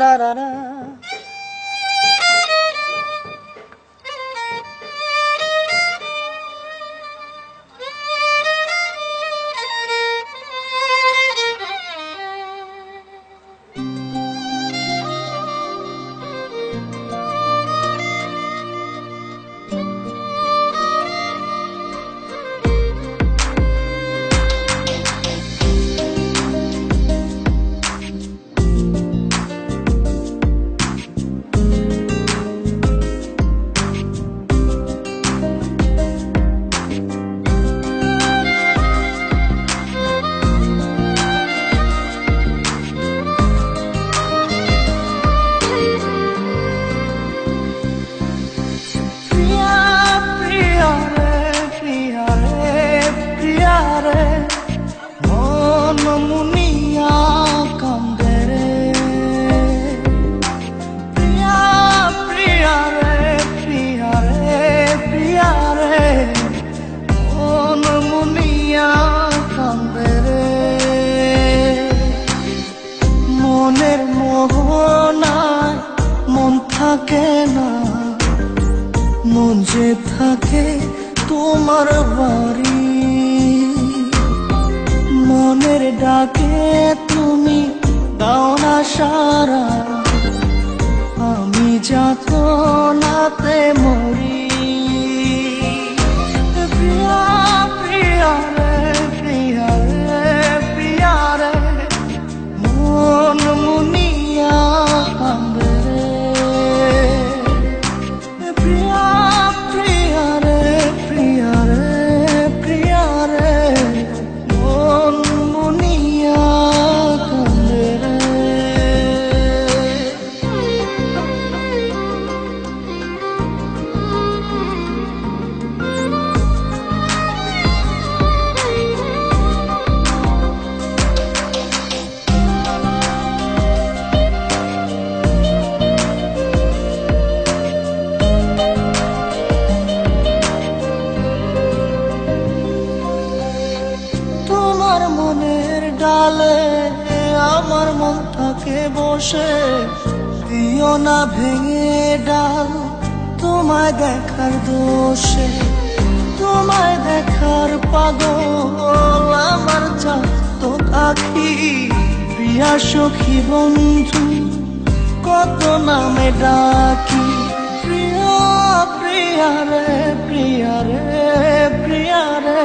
রা রা রা প্রিয়া থাকে তোমার বাড়ি। মনের ডাকে তুমি দাও না সারা। আমি যাত তোমার মনের ডালে, আমার মন থাকে বসে। দিও না ভেঙে ডাল, তোমায় দেখার দোষে। তোমায় দেখার পাগল, আমার তো আখি প্রিয়া সখী বন্ধু, কত নামে ডাকি। প্রিয়া প্রিয়া রে প্রিয়া রে প্রিয়া রে।